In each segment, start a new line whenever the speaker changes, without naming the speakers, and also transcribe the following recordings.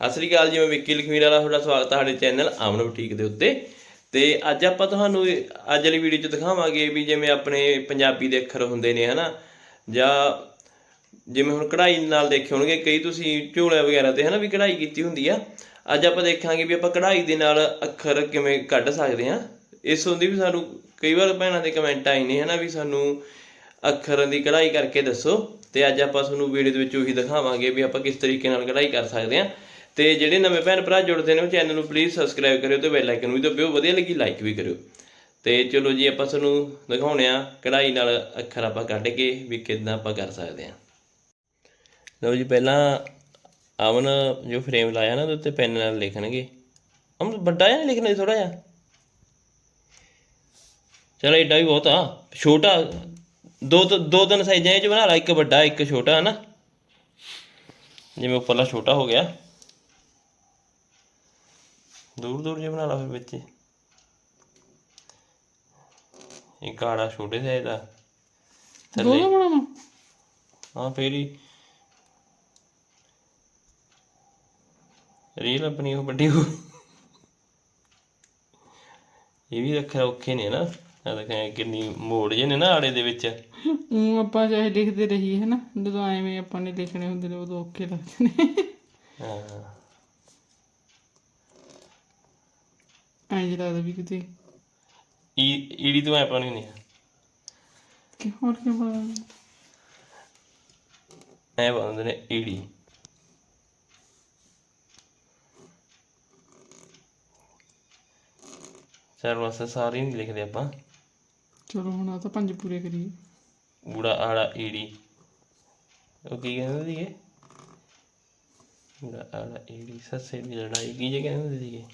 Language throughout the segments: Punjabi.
ਸਤਿ ਸ੍ਰੀ ਅਕਾਲ ਜੀ, ਮੈਂ ਵਿੱਕੀ ਲਖਮੀਰ ਵਾਲਾ ਤੁਹਾਡਾ ਸਵਾਗਤ ਹੈ ਸਾਡੇ ਚੈਨਲ ਆਮਨ ਬੁਟੀਕ ਦੇ ਉੱਤੇ। ਤੇ ਅੱਜ ਆਪਾਂ ਤੁਹਾਨੂੰ ਅੱਜ ਵਾਲੀ ਵੀਡੀਓ 'ਚ ਦਿਖਾਵਾਂਗੇ ਵੀ ਜਿਵੇਂ ਆਪਣੇ ਪੰਜਾਬੀ ਦੇ ਅੱਖਰ ਹੁੰਦੇ ਨੇ, ਹਨਾ? ਜਾਂ ਜਿਵੇਂ ਹੁਣ ਕਢਾਈ ਨਾਲ ਦੇਖੇ ਹੋਣਗੇ, ਕਈ ਤੁਸੀਂ ਝੋਲੇ ਵਗੈਰਾ ਤੇ, ਹਨਾ, ਵੀ ਕਢਾਈ ਕੀਤੀ ਹੁੰਦੀ ਆ। ਅੱਜ ਆਪਾਂ ਦੇਖਾਂਗੇ ਵੀ ਆਪਾਂ ਕਢਾਈ ਦੇ ਨਾਲ ਅੱਖਰ ਕਿਵੇਂ ਕੱਢ ਸਕਦੇ ਹਾਂ। ਇਸ ਹੁੰਦੀ ਵੀ ਸਾਨੂੰ ਕਈ ਵਾਰ ਭੈਣਾਂ ਦੇ ਕਮੈਂਟ ਆਏ ਨੇ, ਹਨਾ, ਵੀ ਸਾਨੂੰ ਅੱਖਰਾਂ ਦੀ ਕਢਾਈ ਕਰਕੇ ਦੱਸੋ। ਤੇ ਅੱਜ ਆਪਾਂ ਤੁਹਾਨੂੰ ਵੀਡੀਓ ਦੇ ਵਿੱਚ ਉਹੀ ਦਿਖਾਵਾਂਗੇ ਵੀ ਆਪਾਂ ਕਿਸ ਤਰੀਕੇ ਨਾਲ ਕਢਾਈ ਕਰ ਸਕਦੇ ਹਾਂ। ਤੇ ਜਿਹੜੇ ਨਵੇਂ ਭੈਣ ਭਰਾ ਜੁੜਦੇ ਨੇ ਉਹ ਚੈਨਲ ਨੂੰ ਪਲੀਜ਼ ਸਬਸਕ੍ਰਾਈਬ ਕਰਿਓ ਤੇ ਬੈਲ ਆਈਕਨ ਵੀ ਦਬਾਇਓ ਵਧੀਆ ਲੱਗੀ ਲਾਈਕ ਵੀ ਕਰਿਓ। ਤੇ ਚਲੋ ਜੀ, ਆਪਾਂ ਤੁਹਾਨੂੰ ਦਿਖਾਉਣੇ ਆ ਕਢਾਈ ਨਾਲ ਅੱਖਰ ਆਪਾਂ ਕੱਢ ਕੇ ਵੀ ਕਿੱਦਾਂ ਆਪਾਂ ਕਰ ਸਕਦੇ ਹਾਂ ਲਓ ਜੀ, ਪਹਿਲਾਂ ਅਮਨ ਜੋ ਫਰੇਮ ਲਾਇਆ ਨਾ, ਉਹਦੇ ਉੱਤੇ ਪੈਨ ਨਾਲ ਲਿਖਣਗੇ। ਅਮਨ, ਵੱਡਾ ਜਿਹਾ ਨਹੀਂ ਲਿਖਣਾ ਥੋੜਾ ਜਿਹਾ? ਚਲੋ ਏਡਾ ਵੀ ਬਹੁਤ ਆ। ਛੋਟਾ, ਦੋ ਤੋਂ, ਦੋ ਤਿੰਨ ਸਾਈਜ਼ਾਂ ਚ ਬਣਾ ਲਾ, ਇੱਕ ਵੱਡਾ, ਇੱਕ ਛੋਟਾ ਹੈ ਨਾ ਜਿਵੇਂ ਉੱਪਰਲਾ ਛੋਟਾ ਹੋ ਗਿਆ। ਦੂਰ ਦੂਰ ਜਿਹਾ ਬਣਾ ਲਾ ਫਿਰ ਵਿੱਚ ਇਹ ਗਾੜਾ ਛੋਟੇ ਸਾਈਜ਼ ਦਾ। ਥੱਲੇ।
ਦੋਨੋਂ ਬਣਾਵਾਂ?
ਹਾਂ ਫੇਰ ਹੀ। ਰੀਲ ਆਪਣੀ ਉਹ ਵੱਡੀ ਹੋ। ਇਹ ਵੀ ਰੱਖਿਆ ਔਖੇ ਨੇ ਨਾ। ਆ ਦੇਖਿਆ ਕਿੰਨੀ ਮੋੜ ਜੇ ਨੇ ਨਾ ਆੜੇ ਦੇ ਵਿੱਚ।
ਉਹ ਆਪਾਂ ਚਾਹੇ ਲਿਖਦੇ ਰਹੀਏ ਹਨਾ। ਜਦੋਂ ਐਵੇਂ ਆਪਾਂ ਨੇ ਲਿਖਣੇ ਹੁੰਦੇ ਨੇ ਉਦੋਂ ਔਖੇ ਲੱਗਦੇ ਨੇ।
ਹਾਂ।
ਐਂ ਜਿਹਾ ਲੱਗਦਾ ਵੀ ਕਿਤੇ।
ਈ ਈੜੀ ਤੋਂ ਐ ਪਾਣੀ ਨਹੀਂ
ਕਿ ਹੋਰ ਕੀ ਬਣਾ
ਐ ਬੰਦੇ ਨੇ ਈੜੀ। ਸਰ ਵਸ ਸਾਰੇ ਨਹੀਂ ਲਿਖਦੇ ਆਪਾਂ।
ਚਲੋ ਹੁਣ ਆ ਤਾਂ ਪੰਜ ਪੂਰੇ ਕਰੀਏ।
ਊੜਾ ਆੜਾ ਈੜੀ। ਉਹ ਕੀ ਕਹਿੰਦੇ ਸੀਗੇ? ਊੜਾ ਆੜਾ ਈੜੀ ਸੱਸੇ ਦੀ ਲੜਾਈ ਕੀ ਜੇ ਕਹਿੰਦੇ ਸੀਗੇ?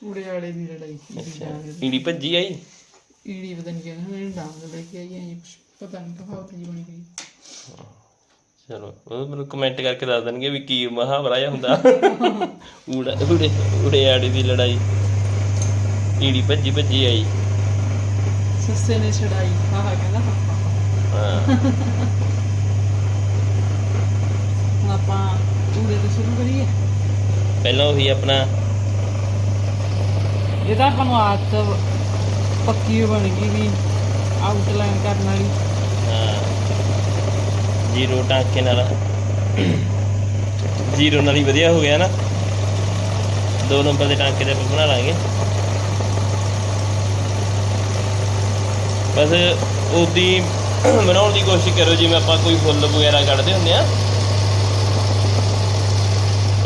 ਉੜੇ ਆੜੇ ਦੀ ਲੜਾਈ
ਅੱਛਾ। ਈੜੀ ਭੱਜੀ ਆਈ?
ਈੜੀ ਪਤਾ ਨਹੀਂ ਕਿਹਨੇ ਮੈਨੂੰ ਡਾਂਗ ਲੈ ਕੇ ਆਈ ਐ ਕੁਛ ਪਤਾ ਨਹੀਂ ਕਹਾਵਤ ਜੀ ਬਣੀ ਗਈ
ਚਲੋ ਉਹ ਮੈਨੂੰ ਕਮੈਂਟ ਕਰਕੇ ਦੱਸ ਦੇਣਗੇ ਵੀ ਕੀ ਮੁਹਾਵਰਾ ਜਿਹਾ ਹੁੰਦਾ। ਊੜਾ ਊੜੇ ਊੜੇ ਆੜੀ ਦੀ ਲੜਾਈ। ਈੜੀ ਭੱਜੀ ਭੱਜੀ ਆਈ।
ਸੱਸੇ ਨੇ ਛੜਾਈ ਹਾਂ ਹਾਂ ਕਹਿੰਦਾ ਹਾਂ, ਹੁਣ ਆਪਾਂ ਉੜੇ ਤੋਂ ਸ਼ੁਰੂ ਕਰੀਏ।
ਪਹਿਲਾਂ ਉਹੀ ਆਪਣਾ
ਇਹ ਤਾਂ ਆਪਾਂ ਨੂੰ ਆਦਤ ਪੱਕੀ ਬਣ ਗਈ ਵੀ ਆਊਟਲਾਈਨ ਕਰਨ ਵਾਲੀ।
ਹਾਂ। ਜ਼ੀਰੋ ਟਾਂਕੇ ਨਾਲ। ਜ਼ੀਰੋ ਨਾਲ ਹੀ ਵਧੀਆ ਹੋ ਗਿਆ ਨਾ। ਦੋ ਨੰਬਰ ਦੇ ਟਾਂਕੇ ਤੇ ਆਪਾਂ ਬਣਾ ਲਾਂਗੇ। ਬਸ ਉਹਦੀ ਬਣਾਉਣ ਦੀ ਕੋਸ਼ਿਸ਼ ਕਰੋ, ਜਿਵੇਂ ਆਪਾਂ ਕੋਈ ਫੁੱਲ ਵਗੈਰਾ ਕੱਢਦੇ ਹੁੰਦੇ ਆ।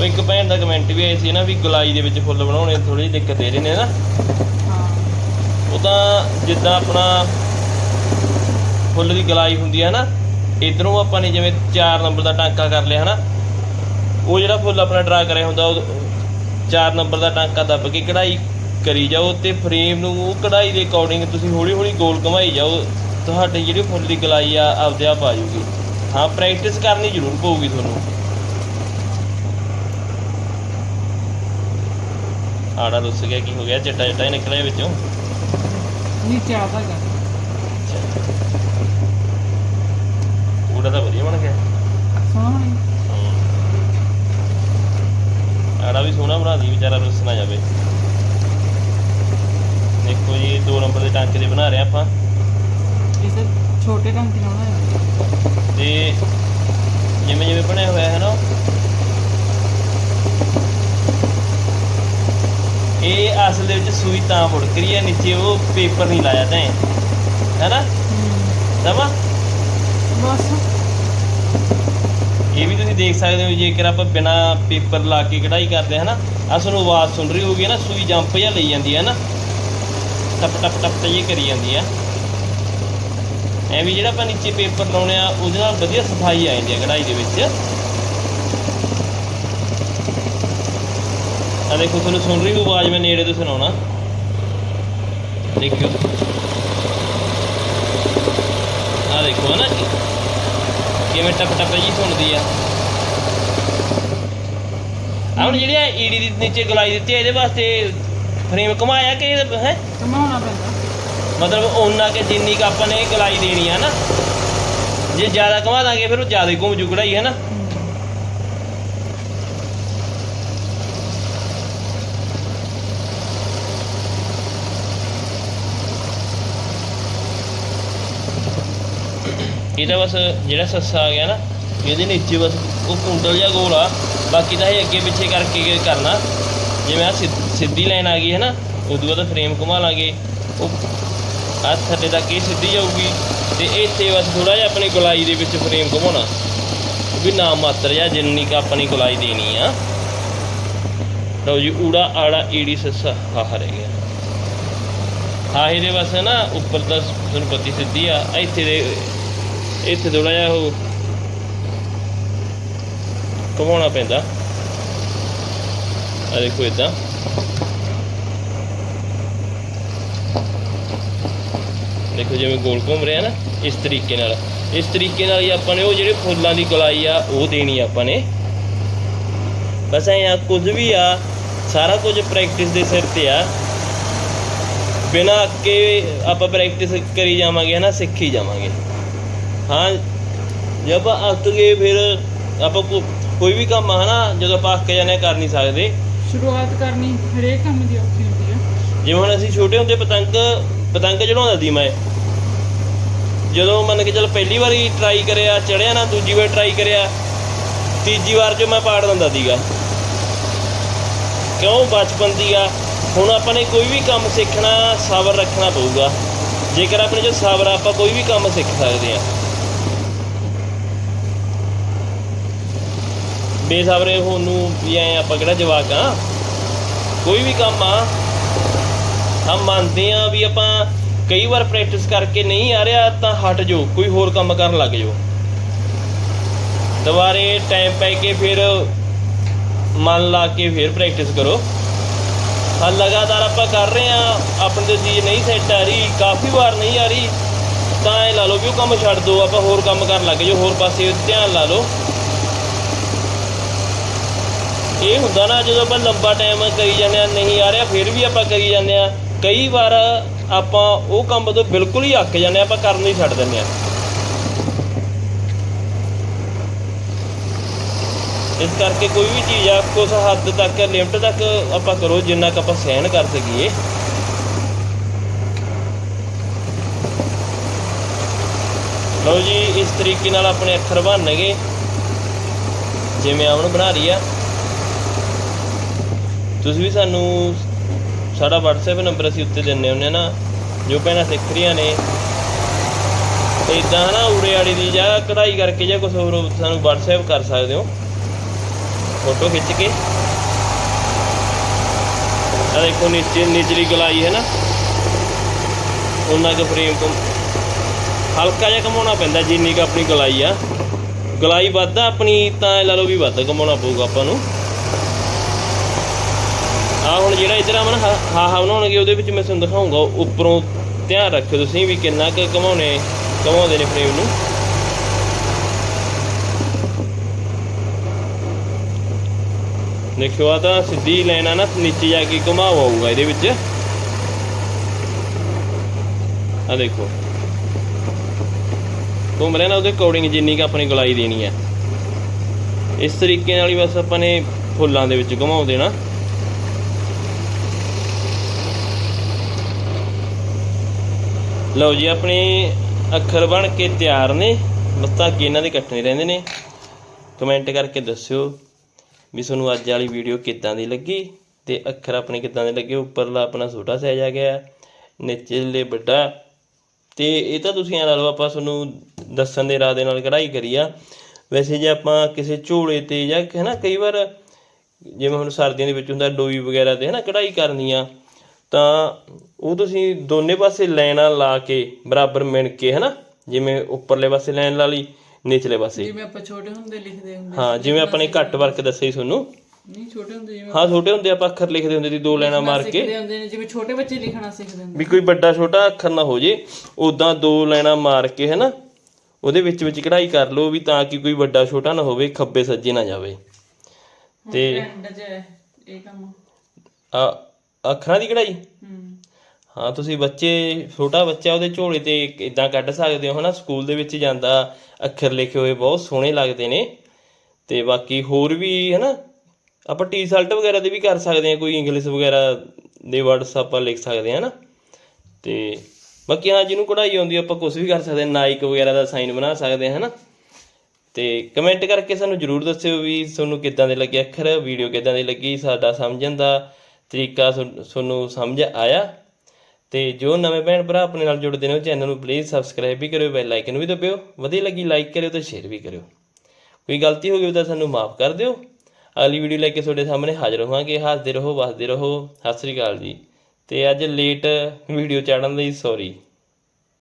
ਉਹ ਇੱਕ ਭੈਣ ਦਾ ਕਮੈਂਟ ਵੀ ਆਇਆ ਸੀ ਨਾ ਵੀ ਗੁਲਾਈ ਦੇ ਵਿੱਚ ਫੁੱਲ ਬਣਾਉਣੇ ਥੋੜੀ ਜਿਹੀ ਦਿੱਕਤ ਦੇ ਰਹੇ ਨੇ ਨਾ।
ਹਾਂ।
ਉਹ ਤਾਂ ਜਿੱਦਾਂ ਆਪਣਾ ਫੁੱਲ ਦੀ ਗਲਾਈ ਹੁੰਦੀ ਹੈ ਨਾ ਇਧਰੋਂ ਆਪਾਂ ਨੇ ਜਿਵੇਂ 4 ਨੰਬਰ ਦਾ ਟਾਂਕਾ ਕਰ ਲਿਆ ਹਨਾ ਉਹ ਜਿਹੜਾ ਫੁੱਲ ਆਪਣਾ ਡਰਾ ਕਰਿਆ ਹੁੰਦਾ ਉਹ 4 ਨੰਬਰ ਦਾ ਟਾਂਕਾ ਦੱਬ ਕੇ ਕਢਾਈ ਕਰੀ ਜਾਓ ਤੇ ਫਰੇਮ ਨੂੰ ਉਹ ਕਢਾਈ ਦੇ ਅਕੋਰਡਿੰਗ ਤੁਸੀਂ ਹੌਲੀ ਹੌਲੀ ਗੋਲ ਘੁਮਾਈ ਜਾਓ ਤੁਹਾਡੀ ਜਿਹੜੀ ਫੁੱਲ ਦੀ ਗਲਾਈ ਆ ਆਪਦੇ ਆਪ ਆ ਜਾਊਗੀ ਹਾਂ ਪ੍ਰੈਕਟਿਸ ਕਰਨੀ ਜ਼ਰੂਰ ਪਊਗੀ ਤੁਹਾਨੂੰ। ਆੜਾ ਰੁੱਸ ਗਿਆ ਕੀ ਹੋ ਗਿਆ? ਚਿੱਟਾ ਚਿੱਟਾ ਹੀ ਨਿਕਲਿਆ ਵਿੱਚੋਂ।
ਨੀਚੇ ਆਦਾ ਕਰ।
ਪੂਰਾ ਤਾਂ ਵਧੀਆ ਬਣ ਗਿਆ।
ਸੋਹਣਾ
ਆੜਾ ਵੀ ਸੋਹਣਾ ਬਣਾ ਦੀ ਵਿਚਾਰਾ ਰੁੱਸ ਨਾ ਜਾਵੇ। ਦੇਖੋ ਜੀ ਦੋ ਨੰਬਰ ਦੇ ਟਾਂਕੇ ਦੇ ਬਣਾ ਰਹੇ ਆਪਾਂ।
ਇਸ ਛੋਟੇ ਢੰਗ ਨਾਲ ਬਣਾਇਆ
ਤੇ ਜਿਵੇਂ ਜਿਵੇਂ ਬਣਿਆ ਹੋਇਆ ਹੈ ਨਾ ਇਹ ਅਸਲ ਦੇ ਵਿੱਚ ਸੂਈ ਤਾਂ ਮੁੜ ਰਹੀ ਹੈ ਨੀਚੇ ਉਹ ਪੇਪਰ ਨਹੀਂ ਲਾਇਆ ਤਾਂ ਹੈਨਾ? ਸਮਾ
ਬਸ।
ਇਹ ਵੀ ਤੁਸੀਂ ਦੇਖ ਸਕਦੇ ਹੋ ਜੇਕਰ ਆਪਾਂ ਬਿਨਾ ਪੇਪਰ ਲਾ ਕੇ ਕਢਾਈ ਕਰਦੇ ਹਾਂ ਨਾ ਆ ਤੁਹਾਨੂੰ ਆਵਾਜ਼ ਸੁਣ ਰਹੀ ਹੋਊਗੀ ਨਾ ਸੂਈ ਜੰਪ ਜਿਹਾ ਲਈ ਜਾਂਦੀ ਹੈ ਨਾ ਟਪ ਟਪ ਟਪ ਤੇ ਇਹ ਕਰੀ ਜਾਂਦੀ ਆ ਐਵੇਂ ਜਿਹੜਾ ਆਪਾਂ ਨੀਚੇ ਪੇਪਰ ਲਾਉਣੇ ਆ ਉਹਦੇ ਨਾਲ ਵਧੀਆ ਸਫ਼ਾਈ ਆ ਜਾਂਦੀ ਹੈ ਕਢਾਈ ਦੇ ਵਿੱਚ। ਦੇਖੋ ਤੁਹਾਨੂੰ ਸੁਣ ਰਹੀ ਹੋਊ ਆਵਾਜ਼ ਮੈਂ ਨੇੜੇ ਤੋਂ ਸੁਣਾਉਣਾ। ਦੇਖਿਓ। ਆ ਦੇਖੋ ਨਾ ਕਿਵੇਂ ਟਪ ਟਪ ਜੀ ਸੁਣਦੀ ਆ। ਹੁਣ ਜਿਹੜੀ ਆ ਈੜੀ ਦੀ ਨੀਚੇ ਗਲਾਈ ਦਿੱਤੀ ਆ ਇਹਦੇ ਵਾਸਤੇ ਫਰੇਮ ਘੁਮਾਇਆ ਕਿ ਹੈ?
ਘਮਾਉਣਾ ਪੈਂਦਾ।
ਮਤਲਬ ਉਹਨਾਂ ਕੇ ਜਿੰਨੀ ਕ ਆਪਾਂ ਨੇ ਗਲਾਈ ਦੇਣੀ ਆ ਨਾ ਜੇ ਜ਼ਿਆਦਾ ਘੁਮਾ ਦਾਂਗੇ ਫਿਰ ਉਹ ਜ਼ਿਆਦਾ ਹੀ ਘੁੰਮ ਜੂ ਕਢਾਈ ਹੈ ਨਾ ਇਹਦਾ ਬਸ ਜਿਹੜਾ ਸੱਸਾ ਆ ਗਿਆ ਨਾ ਇਹਦੇ ਨੀਚੇ ਬਸ ਉਹ ਕੁੰਡਲ ਜਿਹਾ ਗੋਲ ਆ, ਬਾਕੀ ਤਾਂ ਇਹ ਅੱਗੇ ਪਿੱਛੇ ਕਰਕੇ ਕਰਨਾ। ਜਿਵੇਂ ਆ ਸਿੱਧੀ ਲਾਈਨ ਆ ਗਈ ਹੈ ਨਾ, ਉਦੋਂ ਬਾਅਦ ਫਰੇਮ ਘੁਮਾ ਲਾਂਗੇ। ਉਹ ਆ ਥੱਲੇ ਤੱਕ ਇਹ ਸਿੱਧੀ ਜਾਊਗੀ ਤੇ ਇੱਥੇ ਬਸ ਥੋੜਾ ਜਿਹਾ ਆਪਣੀ ਗੁਲਾਈ ਦੇ ਵਿੱਚ ਫਰੇਮ ਘੁਮਾਉਣਾ। ਉਹ ਵੀ ਨਾਮ ਮਾਤਰ ਜਾਂ ਜਿੰਨੀ ਕ ਆਪਣੀ ਗੁਲਾਈ ਦੇਣੀ ਆ। ਲਓ ਜੀ, ਊੜਾ, ਆੜਾ, ਈੜੀ, ਸੱਸਾ ਹਾਹਾ ਰਹਿ ਗਿਆ। ਹਾਂ ਇਹਦੇ ਬਸ ਨਾ ਉੱਪਰ ਤਾਂ ਤੁਹਾਨੂੰ ਪਤੀ ਸਿੱਧੀ ਆ, ਇੱਥੇ ਦੇ ਇੱਥੇ ਥੋੜਾ ਜਿਹਾ ਉਹ ਘੁਮਾਉਣਾ ਪੈਂਦਾ। ਆ ਦੇਖੋ ਇਦਾਂ। ਦੇਖੋ ਜਿਵੇਂ ਗੋਲ ਘੁੰਮ ਰਿਹਾ ਨਾ, ਇਸ ਤਰੀਕੇ ਨਾਲ। ਇਸ ਤਰੀਕੇ ਨਾਲ ਹੀ ਆਪਾਂ ਨੇ ਉਹ ਜਿਹੜੇ ਫੁੱਲਾਂ ਦੀ ਗਲਾਈ ਆ, ਉਹ ਦੇਣੀ ਆਪਾਂ ਨੇ। ਬਸ ਐਂ ਆ, ਕੁਝ ਵੀ ਆ, ਸਾਰਾ ਕੁਝ ਪ੍ਰੈਕਟਿਸ ਦੇ ਸਿਰ ਤੇ ਆ। ਬਿਨਾਂ ਅੱਕੇ ਆਪਾਂ ਪ੍ਰੈਕਟਿਸ ਕਰੀ ਜਾਵਾਂਗੇ ਹਨਾ, ਸਿੱਖੀ ਜਾਵਾਂਗੇ। ਹਾਂ ਜੇ ਆਪਾਂ ਅੱਕ ਗਏ ਫਿਰ ਆਪਾਂ ਕੋ- ਕੋਈ ਵੀ ਕੰਮ ਆ ਹਨਾ ਜਦੋਂ ਆਪਾਂ ਅੱਕ ਜਾਂਦੇ ਹਾਂ, ਕਰ ਨਹੀਂ ਸਕਦੇ।
ਸ਼ੁਰੂਆਤ ਕਰਨੀ ਹਰੇਕ ਕੰਮ ਦੀ ਔਖੀ ਹੁੰਦੀ ਆ
ਜਿਵੇਂ ਹੁਣ ਅਸੀਂ ਛੋਟੇ ਹੁੰਦੇ ਪਤੰਗ ਪਤੰਗ ਚੜਾਉਂਦਾ ਸੀ ਮੈਂ। ਜਦੋਂ ਮੰਨ ਕੇ ਚੱਲ ਪਹਿਲੀ ਵਾਰੀ ਟਰਾਈ ਕਰਿਆ ਚੜਿਆ ਨਾ ਦੂਜੀ ਵਾਰ ਟਰਾਈ ਕਰਿਆ ਤੀਜੀ ਵਾਰ 'ਚ ਮੈਂ ਪਾੜ ਦਿੰਦਾ ਸੀਗਾ। ਕਿਉਂ? ਬਚਪਨ ਦੀ ਆ ਹੁਣ ਆਪਾਂ ਨੇ ਕੋਈ ਵੀ ਕੰਮ ਸਿੱਖਣਾ ਸਬਰ ਰੱਖਣਾ ਪਊਗਾ। ਜੇਕਰ ਆਪਣੇ 'ਚ ਸਬਰ ਆ ਆਪਾਂ ਕੋਈ ਵੀ ਕੰਮ ਸਿੱਖ ਸਕਦੇ ਆ ਬੇਸਬਰੇ ਹੋਣ ਨੂੰ ਵੀ ਐ ਆਪਾਂ ਕਿਹੜਾ ਜਵਾਕ ਆ? ਕੋਈ ਵੀ ਕੰਮ ਆ, ਹਮ ਮੰਨਦੇ ਆ ਵੀ ਆਪਾਂ ਕਈ ਵਾਰ ਪ੍ਰੈਕਟਿਸ ਕਰਕੇ ਨਹੀਂ ਆ ਰਿਹਾ ਤਾਂ ਹਟ ਜਾਓ, ਕੋਈ ਹੋਰ ਕੰਮ ਕਰਨ ਲੱਗ ਜਾਓ। ਦੁਬਾਰੇ ਟਾਈਮ ਪੈ ਕੇ ਫਿਰ ਮਨ ਲਾ ਕੇ ਫਿਰ ਪ੍ਰੈਕਟਿਸ ਕਰੋ। ਹਾਂ, ਲਗਾਤਾਰ ਆਪਾਂ ਕਰ ਰਹੇ ਆ, ਆਪਣੇ ਤੇ ਚੀਜ਼ ਨਹੀਂ ਸੈੱਟ ਆ ਰਹੀ, ਕਾਫੀ ਵਾਰ ਨਹੀਂ ਆ ਰਹੀ, ਤਾਂ ਇਹ ਲਾ ਲਓ ਵੀ ਉਹ ਕੰਮ ਛੱਡ ਦਿਓ ਆਪਾਂ ਹੋਰ ਕੰਮ ਕਰਨ ਲੱਗ ਜਾਓ, ਹੋਰ ਪਾਸੇ ਧਿਆਨ ਲਾ ਲਓ। ਇਹ ਹੁੰਦਾ ਨਾ ਜਦੋਂ ਆਪਾਂ ਲੰਬਾ ਟਾਈਮ ਕਰੀ ਜਾਂਦੇ ਆ ਨਹੀਂ ਆ ਰਿਹਾ ਫਿਰ ਵੀ ਆਪਾਂ ਕਰੀ ਜਾਂਦੇ ਆ ਕਈ ਵਾਰ ਆਪਾਂ ਉਹ ਕੰਮ ਤੋਂ ਬਿਲਕੁਲ ਹੀ ਅੱਕ ਜਾਂਦੇ ਆ ਆਪਾਂ ਕਰਨ ਹੀ ਛੱਡ ਦਿੰਦੇ ਆ ਇਸ ਕਰਕੇ ਕੋਈ ਵੀ ਚੀਜ਼ ਆ ਕੁਝ ਹੱਦ ਤੱਕ ਲਿਮਟ ਤੱਕ ਆਪਾਂ ਕਰੋ, ਜਿੰਨਾ ਕੁ ਆਪਾਂ ਸਹਿਣ ਕਰ ਸਕੀਏ। ਲਓ ਜੀ, ਇਸ ਤਰੀਕੇ ਨਾਲ ਆਪਣੇ ਅੱਖਰ ਬਣ ਗਏ ਜਿਵੇਂ ਆਉਣ ਬਣਾ ਰਹੀ ਆ। ਤੁਸੀਂ ਵੀ ਸਾਨੂੰ ਸਾਡਾ WhatsApp ਨੰਬਰ ਅਸੀਂ ਉੱਤੇ ਦਿੰਨੇ ਹੁੰਨੇ ਆ ਨਾ, ਜੋ ਭੈਣਾਂ ਸਿੱਖ ਰਹੀਆਂ ਨੇ। ਤੇ ਇਦਾਂ ਨਾ ਉਰੇ ਆੜੀ ਦੀ ਜਾਂ ਕਢਾਈ ਕਰਕੇ ਜਾਂ ਕੁਝ ਹੋਰ ਸਾਨੂੰ WhatsApp ਕਰ ਸਕਦੇ ਹੋ। ਫੋਟੋ ਖਿੱਚ ਕੇ। ਆ ਦੇਖੋ ਨੀਚੇ ਨਿਚਲੀ ਗਲਾਈ ਹੈ ਨਾ। ਉਹਨਾਂ ਦਾ ਫਰੇਮ ਤੋਂ ਹਲਕਾ ਜਿਹਾ ਘਮਾਉਣਾ ਪੈਂਦਾ, ਜਿੰਨੀ ਕੁ ਆਪਣੀ ਗਲਾਈ ਆ। ਗਲਾਈ ਵੱਧ ਆ ਆਪਣੀ ਤਾਂ ਇਹ ਲਾ ਲਓ ਵੀ ਵੱਧ ਘਮਾਉਣਾ ਪਊਗਾ ਆਪਾਂ ਨੂੰ। ਆ ਹੁਣ ਜਿਹੜਾ ਇਧਰ ਆ ਨਾ ਹਾ ਹਾ ਬਣਾਉਣਗੇ, ਉਹਦੇ ਵਿੱਚ ਮੈਂ ਤੁਹਾਨੂੰ ਦਿਖਾਉਂਗਾ ਉੱਪਰੋਂ ਧਿਆਨ ਰੱਖਿਓ ਤੁਸੀਂ ਵੀ ਕਿੰਨਾ ਕੁ ਘਮਾਉਣੇ, ਘਮਾਉਂਦੇ ਨੇ ਫਰੇਮ ਨੂੰ। ਦੇਖਿਓ ਆ ਤਾਂ ਸਿੱਧੀ ਲਾਈਨ ਆ ਨਾ, ਨੀਚੇ ਜਾ ਕੇ ਘੁਮਾਵ ਆਊਗਾ ਇਹਦੇ ਵਿੱਚ। ਆ ਦੇਖੋ। ਘੁੰਮ ਰਿਹਾ ਨਾ, ਉਹਦੇ ਅਕੋਰਡਿੰਗ ਜਿੰਨੀ ਕੁ ਆਪਣੀ ਗੁਲਾਈ ਦੇਣੀ ਆ। ਇਸ ਤਰੀਕੇ ਨਾਲ ਹੀ ਬਸ ਆਪਾਂ ਨੇ ਫੁੱਲਾਂ ਦੇ ਵਿੱਚ ਘੁਮਾਉ ਦੇਣਾ ਲਓ ਜੀ, ਆਪਣੇ ਅੱਖਰ ਬਣ ਕੇ ਤਿਆਰ ਨੇ। ਬਸ ਧਾਗੇ ਇਹਨਾਂ ਦੇ ਕੱਟਣੇ ਰਹਿੰਦੇ ਨੇ। ਕਮੈਂਟ ਕਰਕੇ ਦੱਸਿਓ ਵੀ ਤੁਹਾਨੂੰ ਅੱਜ ਵਾਲੀ ਵੀਡੀਓ ਕਿੱਦਾਂ ਦੀ ਲੱਗੀ ਤੇ ਅੱਖਰ ਆਪਣੇ ਕਿੱਦਾਂ ਦੇ ਲੱਗੇ। ਉੱਪਰਲਾ ਆਪਣਾ ਛੋਟਾ ਸਾਈਜ਼ ਆ ਗਿਆ, ਨਿਚਲੇ ਵੱਡਾ। ਤੇ ਇਹ ਤਾਂ ਤੁਸੀਂ ਐਂ ਲਾ ਲਓ, ਆਪਾਂ ਤੁਹਾਨੂੰ ਦੱਸਣ ਦੇ ਰਾਹ ਦੇ ਨਾਲ ਕਢਾਈ ਕਰੀ ਆ। ਵੈਸੇ ਜੇ ਆਪਾਂ ਕਿਸੇ ਝੋਲੇ ਤੇ ਜਾਂ ਹੈ ਨਾ ਕਈ ਵਾਰ ਜਿਵੇਂ ਹੁਣ ਸਰਦੀਆਂ ਦੇ ਵਿੱਚ ਹੁੰਦਾ, ਡੋਈ ਵਗੈਰਾ ਤੇ ਹੈ ਨਾ ਕਢਾਈ ਕਰਨੀ ਆ। ਤਾਂ ਉਹ ਤੁਸੀਂ ਦੋਨੇ ਪਾਸੇ ਲਾਈਨਾਂ ਲਾ ਕੇ ਬਰਾਬਰ ਮਿਣ ਕੇ ਹੈ ਨਾ ਜਿਵੇਂ ਉੱਪਰਲੇ ਪਾਸੇ ਲਾਈਨ ਲਾ ਲਈ ਨਿਚਲੇ ਪਾਸੇ।
ਜਿਵੇਂ ਆਪਾਂ ਛੋਟੇ ਹੁੰਦੇ ਲਿਖਦੇ ਹੁੰਦੇ
ਹਾਂ ਜਿਵੇਂ ਆਪਾਂ ਨੇ ਘੱਟ ਵਰਕ ਦੱਸਿਆ ਸੀ ਤੁਹਾਨੂੰ।
ਨਹੀਂ ਛੋਟੇ ਹੁੰਦੇ ਜਿਵੇਂ
ਹਾਂ ਛੋਟੇ ਹੁੰਦੇ ਆਪਾਂ ਅੱਖਰ ਲਿਖਦੇ ਹੁੰਦੇ ਸੀ ਦੋ ਲਾਈਨਾਂ ਮਾਰ ਕੇ।
ਸਿੱਖਦੇ ਹੁੰਦੇ ਨੇ ਜਿਵੇਂ ਛੋਟੇ ਬੱਚੇ ਲਿਖਣਾ ਸਿੱਖਦੇ ਹੁੰਦੇ
ਵੀ ਕੋਈ ਵੱਡਾ ਛੋਟਾ ਅੱਖਰ ਨਾ ਹੋ ਜੇ ਉਦਾਂ ਦੋ ਲਾਈਨਾਂ ਮਾਰ ਕੇ ਹੈਨਾ? ਉਹਦੇ ਵਿੱਚ ਵਿੱਚ ਕਢਾਈ ਕਰ ਲਓ ਵੀ ਤਾਂ ਕਿ ਕੋਈ ਵੱਡਾ ਛੋਟਾ ਨਾ ਹੋਵੇ ਖੱਬੇ ਸੱਜੇ ਨਾ ਜਾਵੇ। ਤੇ
ਇਹ ਕੰਮ।
ਆ ਅੱਖਰਾਂ ਦੀ ਕਢਾਈ?
ਹੂੰ।
ਹਾਂ ਤੁਸੀਂ ਬੱਚੇ ਛੋਟਾ ਬੱਚਾ ਉਹਦੇ ਝੋਲੇ ਤੇ ਇਦਾਂ ਕੱਢ ਸਕਦੇ ਹੋ ਹਨਾ? ਸਕੂਲ ਦੇ ਵਿੱਚ ਜਾਂਦਾ ਅੱਖਰ ਲਿਖੇ ਹੋਏ ਬਹੁਤ ਸੋਹਣੇ ਲੱਗਦੇ ਨੇ। ਤੇ ਬਾਕੀ ਹੋਰ ਵੀ ਹਨਾ? ਆਪਾਂ ਟੀ-ਸ਼ਰਟ ਵਗੈਰਾ ਦੇ ਵੀ ਕਰ ਸਕਦੇ ਹਾਂ ਕੋਈ ਇੰਗਲਿਸ਼ ਵਗੈਰਾ ਦੇ ਵਰਡਸ ਆਪਾਂ ਲਿਖ ਸਕਦੇ ਹਾਂ ਹਨਾ? ਤੇ ਬਾਕੀ ਹਾਂ ਜਿਹਨੂੰ ਕਢਾਈ ਆਉਂਦੀ ਆਪਾਂ ਕੁਝ ਵੀ ਕਰ ਸਕਦੇ ਹਾਂ ਨਾਈਕ ਵਗੈਰਾ ਦਾ ਸਾਈਨ ਬਣਾ ਸਕਦੇ ਹਾਂ ਹਨਾ? ਤੇ ਕਮੈਂਟ ਕਰਕੇ ਸਾਨੂੰ ਜਰੂਰ ਦੱਸਿਓ ਵੀ ਤੁਹਾਨੂੰ ਕਿੱਦਾਂ ਦੇ ਲੱਗੇ ਅੱਖਰ ਵੀਡੀਓ ਕਿੱਦਾਂ ਦੀ ਲੱਗੀ ਸਾਡਾ ਸਮਝਣ ਦਾ। ਤਰੀਕਾ ਤੁਹਾਨੂੰ ਤੁਹਾਨੂੰ ਸਮਝ ਆਇਆ? ਤੇ ਜੋ ਨਵੇਂ ਭੈਣ ਭਰਾ ਆਪਣੇ ਨਾਲ ਜੁੜਦੇ ਨੇ, ਉਹ ਚੈਨਲ ਨੂੰ ਪਲੀਜ਼ ਸਬਸਕ੍ਰਾਈਬ ਵੀ ਕਰਿਓ ਬੈਲ ਆਈਕਨ ਵੀ ਦਬਾਇਓ ਵਧੀਆ ਲੱਗੀ ਲਾਈਕ ਕਰਿਓ ਤੇ ਸ਼ੇਅਰ ਵੀ ਕਰਿਓ। ਕੋਈ ਗਲਤੀ ਹੋ ਗਈ ਤਾਂ ਸਾਨੂੰ ਮਾਫ ਕਰ ਦਿਓ। ਅਗਲੀ ਵੀਡੀਓ ਲੈ ਕੇ ਤੁਹਾਡੇ ਸਾਹਮਣੇ ਹਾਜ਼ਰ ਹੋਵਾਂਗੇ। ਹੱਸਦੇ ਰਹੋ, ਵਸਦੇ ਰਹੋ। ਸਤਿ ਸ੍ਰੀ ਅਕਾਲ ਜੀ। ਤੇ ਅੱਜ ਲੇਟ ਵੀਡੀਓ ਚਾੜਨ ਲਈ ਸੌਰੀ